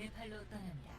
네팔로 떠납니다.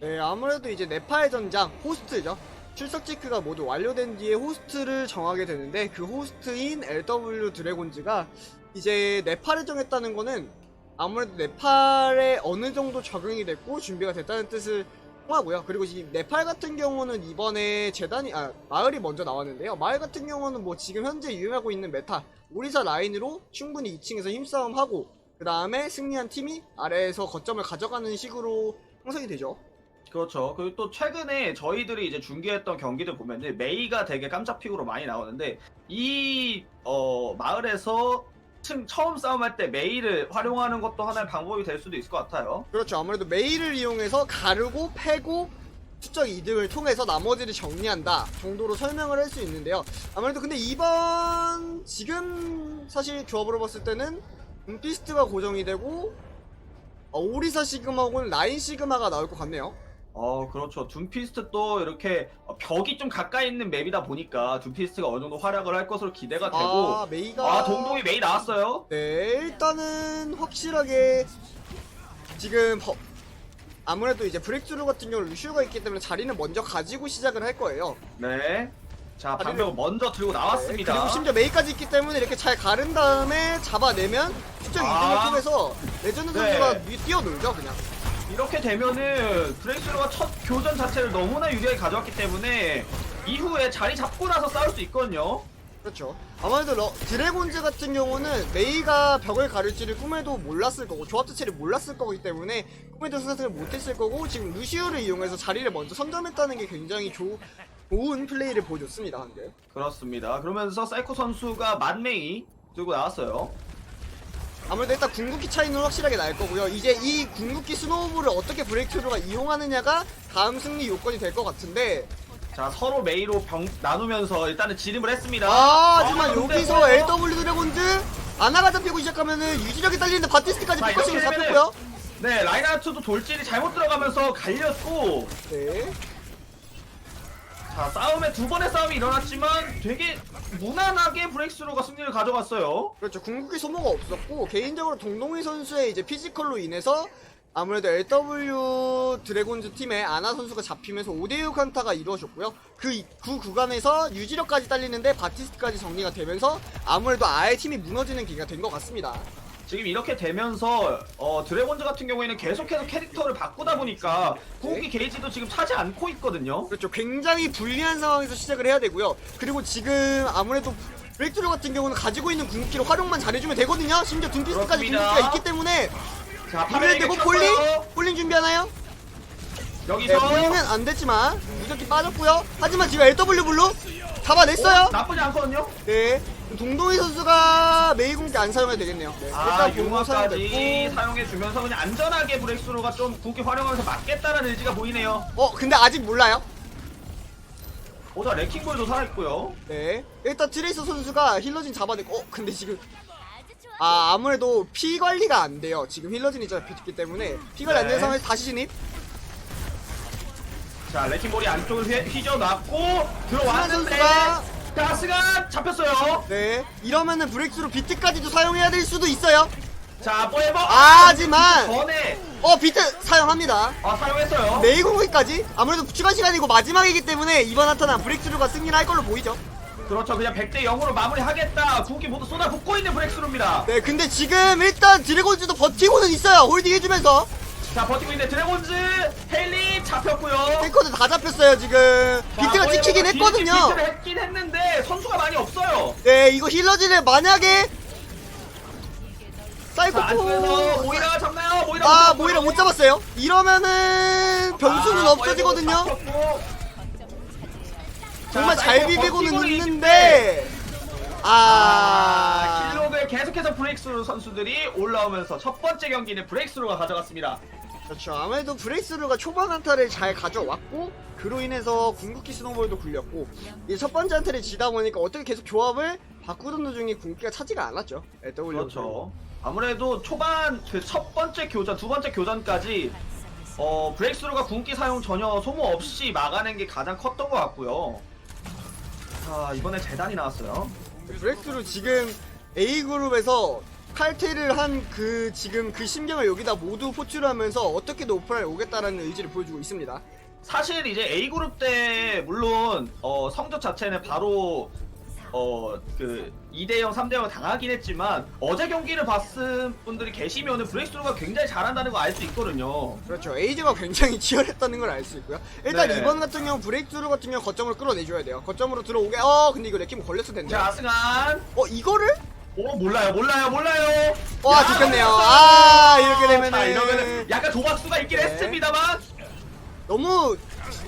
네, 아무래도 이제 네팔 전장 호스트죠. 출석 체크가 모두 완료된 뒤에 호스트를 정하게 되는데 그 호스트인 LW 드래곤즈가 이제 네팔을 정했다는 거는 아무래도 네팔에 어느 정도 적응이 됐고 준비가 됐다는 뜻을 통하고요. 그리고 이 네팔 같은 경우는 이번에 재단이 아 마을이 먼저 나왔는데요. 마을 같은 경우는 뭐 지금 현재 유행하고 있는 메타 오리사 라인으로 충분히 2층에서 힘싸움하고 그 다음에 승리한 팀이 아래에서 거점을 가져가는 식으로 형성이 되죠. 그렇죠. 그리고 또 최근에 저희들이 이제 중계했던 경기들 보면은 메이가 되게 깜짝 픽으로 많이 나오는데 이 어, 마을에서 층 처음 싸움할 때 메이를 활용하는 것도 하나의 방법이 될 수도 있을 것 같아요. 그렇죠. 아무래도 메일을 이용해서 가르고 패고 수적 이득을 통해서 나머지를 정리한다 정도로 설명을 할 수 있는데요. 아무래도 근데 이번 지금 사실 조합으로 봤을 때는 음피스트가 고정이 되고 어, 오리사 시그마하고는 라인 시그마가 나올 것 같네요. 어, 그렇죠. 둠피스트 또 이렇게 어, 벽이 좀 가까이 있는 맵이다 보니까 둠피스트가 어느 정도 활약을 할 것으로 기대가 되고 아 메이가 아, 동동이 메이 나왔어요. 네, 일단은 확실하게 지금 버- 아무래도 이제 브렉스루 같은 경우 루시오가 있기 때문에 자리는 먼저 가지고 시작을 할 거예요. 네. 자, 아, 방벽을 먼저 들고 네, 나왔습니다. 그리고 심지어 메이까지 있기 때문에 이렇게 잘 가른 다음에 잡아내면 수적 아. 이득을 통해서 레전드 네. 선수가 위- 뛰어놀죠 그냥. 이렇게 되면은 브레이스루가 첫 교전 자체를 너무나 유리하게 가져왔기 때문에 이후에 자리 잡고 나서 싸울 수 있거든요. 그렇죠. 아무래도 러- 드래곤즈 같은 경우는 메이가 벽을 가를지를 꿈에도 몰랐을 거고 조합 자체를 몰랐을 거기 때문에 꿈에도 생각을 못했을 거고 지금 루시오를 이용해서 자리를 먼저 선점했다는 게 굉장히 조, 좋은 플레이를 보여줬습니다 한데. 그렇습니다. 그러면서 사이코 선수가 만메이 들고 나왔어요. 아무래도 일단 궁극기 차이는 확실하게 날 거고요. 이제 이 궁극기 스노우볼을 어떻게 브레이크루가 이용하느냐가 다음 승리 요건이 될 것 같은데 자 서로 메이로 병 나누면서 일단은 지름을 했습니다. 아, 하지만 아, 근데 여기서 뭐- LW 드래곤즈 아나가 잡히고 시작하면은 유지력이 딸리는데 바티스트까지 자, 이렇게 되면은- 잡혔고요. 네 라인하트도 돌진이 잘못 들어가면서 갈렸고 네. 자 싸움에 두 번의 싸움이 일어났지만 되게 무난하게 브레이스루가 승리를 가져갔어요. 그렇죠. 궁극기 소모가 없었고 개인적으로 동동희 선수의 이제 피지컬로 인해서 아무래도 LW 드래곤즈 팀의 아나 선수가 잡히면서 5대6 칸타가 이루어졌고요. 그, 이- 그 구간에서 유지력까지 딸리는데 바티스트까지 정리가 되면서 아무래도 아예 팀이 무너지는 기가 된 것 같습니다. 지금 이렇게 되면서 어, 드래곤즈 같은 경우에는 계속해서 캐릭터를 바꾸다 보니까 궁극기 게이지도 지금 차지 않고 있거든요. 그렇죠. 굉장히 불리한 상황에서 시작을 해야 되고요. 그리고 지금 아무래도 브렉트루 같은 경우는 가지고 있는 궁극기로 활용만 잘해주면 되거든요. 심지어 그렇습니다. 궁극기가 있기 때문에 자, 파벨에게 되고 쳤어요. 폴링? 폴링 준비하나요? 네, 여기서 폴링은 안 됐지만 무적기 빠졌고요. 하지만 지금 LW 블루 잡아냈어요. 어, 나쁘지 않거든요. 네. 동동희 선수가 메이 궁극기 안 사용해도 되겠네요. 네. 아, 일단 공격 융화까지 사용됐고. 사용해주면서 그냥 안전하게 브렉스로가 좀 궁극기 활용하면서 맞겠다는 의지가 보이네요. 어, 근데 아직 몰라요. 오자 레킹볼도 살아있고요. 네. 일단 트레이서 선수가 힐러진 잡아냈고, 어, 근데 지금. 아, 아무래도 피 관리가 안 돼요. 지금 힐러진이 잡혔기 때문에. 피 관리 안 되는 네. 상황에서 다시 진입. 자, 레킹볼이 안쪽을 휘- 휘저놨고 들어왔는데 선수가. 가스가 잡혔어요. 네. 이러면은 브렉스로 비트까지도 사용해야 될 수도 있어요. 자, 포에버. 아, 하지만. 전에 어, 비트 사용합니다. 아, 사용했어요. 메이 공격까지 아무래도 추가 시간이고 마지막이기 때문에 이번 나타난 브렉스루가 승리를 할 걸로 보이죠. 그렇죠. 그냥 100대 0으로 마무리하겠다. 궁극기 모두 쏟아붓고 있는 브렉스로입니다. 네, 근데 지금 일단 드래곤즈도 버티고는 있어요. 홀딩 해주면서. 자, 버티고 있는 드래곤즈 헤일리 잡혔고요. 탱커들 다 잡혔어요, 지금. 자, 비트가 찍히긴 비- 했거든요. 비트를 했긴 했는데 선수가 많이 없어요. 네, 이거 힐러진을 만약에 자, 안쪽에서 사이코포 모이라 잡나요? 모이라 아. 모이라 못 잡았어요. 이러면은 변수는 아, 없어지거든요. 정말 자, 잘 비비고는 있는데 아, 아 킬로그에 계속해서 브레이크스루 선수들이 올라오면서 첫 번째 경기는 브레이크스루가 가져갔습니다. 그렇죠. 아무래도 브레이스루가 초반 한타를 잘 가져왔고 그로 인해서 궁극기 스노볼도 굴렸고 이 첫 번째 한타를 지다 보니까 어떻게 계속 조합을 바꾸던 도중에 궁극기가 차지가 않았죠. LW. 그렇죠. 아무래도 초반 그 첫 번째 교전, 두 번째 교전까지 어, 브레이크스루가 궁기 사용 전혀 소모 없이 막아낸 게 가장 컸던 것 같고요. 자, 이번에 재단이 나왔어요. 브렉스루 지금 A 그룹에서 칼퇴를 한 그 지금 그 심경을 여기다 모두 포출을 하면서 어떻게든 오프라인 오겠다라는 의지를 보여주고 있습니다. 사실 이제 A 그룹 때 물론 어, 성적 자체는 바로 어 그 2대0, 3대0 당하긴 했지만 어제 경기를 봤은 분들이 계시면은 브레이스루가 굉장히 잘한다는 거 알 수 있거든요. 그렇죠. 에이즈가 굉장히 치열했다는 걸 알 수 있고요. 일단 네. 이번 같은 경우 브레이크스루 같은 경우 거점으로 끌어내줘야 돼요. 거점으로 들어오게. 어 근데 이거 레킹 걸렸을 텐데. 자, 승한. 어 이거를? 오, 몰라요, 몰라요, 몰라요. 와, 야, 좋겠네요. 걸렸어요. 아, 이렇게 되면은- 자, 이러면은 약간 도박수가 있긴 네. 했습니다,만 너무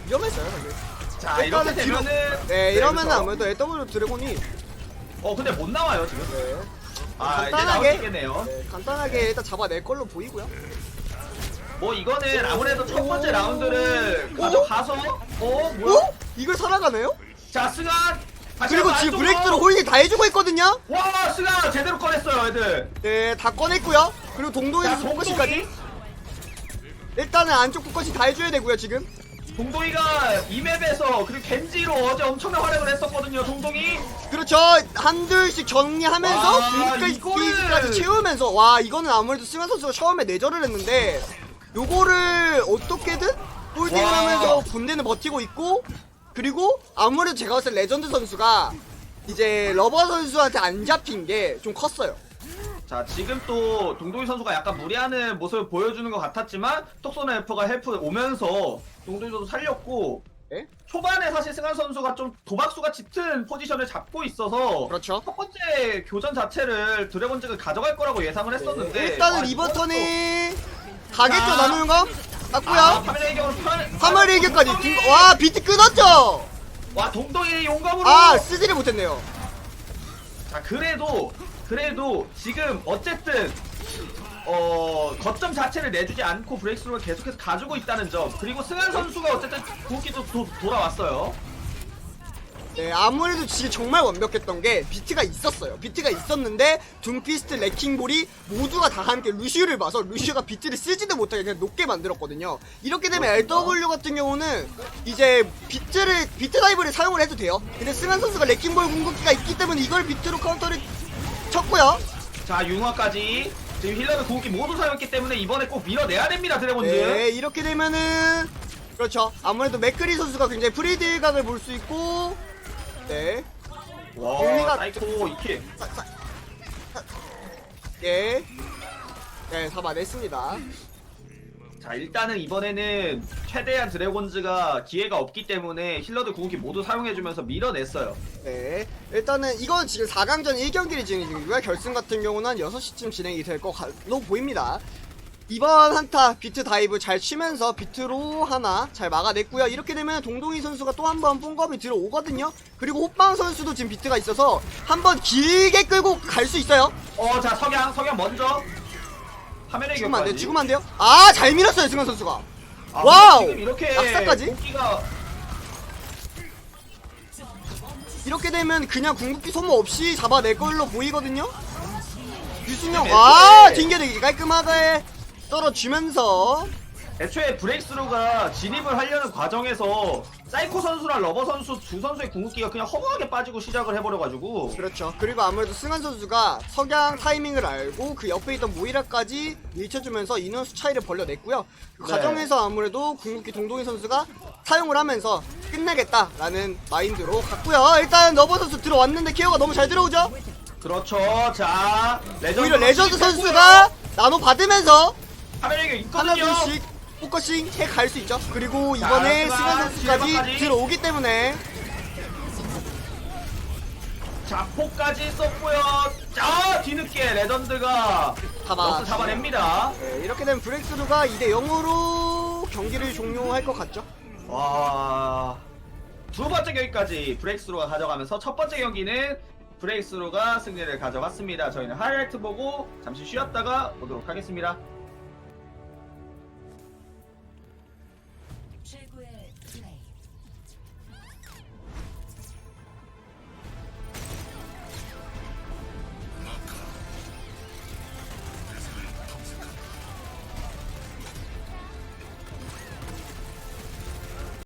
위험했어요. 사실. 자, 이렇게 일단은 뒤로- 되면은 네 이러면은 그래서- 아무래도 LW 드래곤이 어, 근데 못 나와요, 지금. 네, 아, 이제 나올 수 간단하게 있겠네요. 네, 간단하게 일단 잡아낼 걸로 보이고요. 뭐 이거는 아무래도 첫 번째 라운드를 가져가서 어, 뭐야? 어? 이걸 살아가나요? 자, 승한. 다시 그리고 지금 안쪽으로. 브레이크스루 호인이 다 해주고 있거든요. 와, 승한 제대로 꺼냈어요, 애들. 네, 다 꺼냈고요. 그리고 선수 포커싱까지. 일단은 안쪽 포커싱 다 해줘야 되고요 지금. 동동이가 이 맵에서 그리고 겐지로 어제 엄청난 활약을 했었거든요, 동동이. 그렇죠. 한둘씩 정리하면서 와, 공까지 이거는- 채우면서 와 이거는 아무래도 승환 선수가 처음에 내절을 했는데 요거를 어떻게든 홀딩을 와. 하면서 군대는 버티고 있고 그리고 아무래도 제가 봤을 때 레전드 선수가 이제 러버 선수한테 안 잡힌 게 좀 컸어요. 자, 지금 또 동동이 선수가 약간 무리하는 모습을 보여주는 것 같았지만 톡소나 F가 헬프 오면서 동동이 선수 살렸고 네? 초반에 사실 승환 선수가 좀 도박수가 짙은 포지션을 잡고 있어서 그렇죠. 첫 번째 교전 자체를 드래곤즈가 가져갈 거라고 예상을 했었는데 네, 일단은 와, 이번 턴에 가겠죠 자. 나누는 거? 아, 맞고요. 파멸의 경우 편 3월 1일까지 동동이! 와 비트 끊었죠. 와 동동이 용감으로 아 쓰지를 못했네요. 자 그래도 그래도 지금 어쨌든 어 거점 자체를 내주지 않고 브레이크스루를 계속해서 가지고 있다는 점 그리고 승환 선수가 어쨌든 구기도 도, 돌아왔어요 네, 아무래도 지금 정말 완벽했던 게 비트가 있었어요. 비트가 있었는데 둠피스트, 레킹볼이 모두가 다 함께 루시우를 봐서 루시우가 비트를 쓰지도 못하게 그냥 높게 만들었거든요. 이렇게 되면 LW 같은 경우는 이제 비트를 비트 다이브를 사용을 해도 돼요. 근데 승환 선수가 레킹볼 궁극기가 있기 때문에 이걸 비트로 카운터를 쳤고요. 자 융화까지 지금 힐러는 궁극기 모두 사용했기 때문에 이번에 꼭 밀어내야 됩니다 드래곤즈 네, 이렇게 되면은 그렇죠. 아무래도 맥크리 선수가 굉장히 프리딜각을 볼 수 있고 네. 와 공리가- 사이코 이킬 예. 네, 잡아냈습니다. 자 일단은 이번에는 최대한 드래곤즈가 기회가 없기 때문에 힐러들 궁극기 모두 사용해주면서 밀어냈어요 네. 일단은 이건 지금 4강전 1경기를 진행 중이고요. 결승 같은 경우는 한 6시쯤 진행이 될 것으로 보입니다. 이번 한타 비트 다이브 잘 치면서 비트로 하나 잘 막아냈고요. 이렇게 되면 동동희 선수가 또 한 번 뽕검이 들어오거든요. 그리고 호빵 선수도 지금 비트가 있어서 한 번 길게 끌고 갈 수 있어요. 어자 석양 석양 먼저 화면의 죽으면 안 돼요. 격까지. 죽으면 안 돼요. 아, 잘 밀었어요, 승환 선수가. 아, 와우! 지금 이렇게 낙사까지? 공기가 이렇게 되면 그냥 궁극기 소모 없이 잡아낼 걸로 보이거든요. 유승영, 네, 와, 네. 튕겨내기 깔끔하게 떨어지면서 애초에 브레이크스루가 진입을 하려는 과정에서 사이코 선수랑 러버 선수 두 선수의 궁극기가 그냥 허무하게 빠지고 시작을 해버려가지고 그렇죠. 그리고 아무래도 승환 선수가 석양 타이밍을 알고 그 옆에 있던 모이라까지 밀쳐주면서 인원수 차이를 벌려냈고요. 그 네. 과정에서 아무래도 궁극기 동동희 선수가 사용을 하면서 끝내겠다라는 마인드로 갔고요. 일단 러버 선수 들어왔는데 케어가 너무 잘 들어오죠. 그렇죠 자 레전드 오히려 레전드 선수가 나노 받으면서 화면에 있거든요 하나둘씩 포커싱 해갈 수 있죠. 그리고 자, 이번에 하지만 승환 선수까지 들어오기 때문에 자 포까지 썼고요 자 뒤늦게 레전드가 잡아. 러스 잡아냅니다 네, 이렇게 되면 브렉스루가 2대 0으로 경기를 종료할 것 같죠. 와. 두 번째 경기까지 브레이크스루가 가져가면서 첫 번째 경기는 브레이크스루가 승리를 가져갔습니다. 저희는 하이라이트 보고 잠시 쉬었다가 오도록 하겠습니다.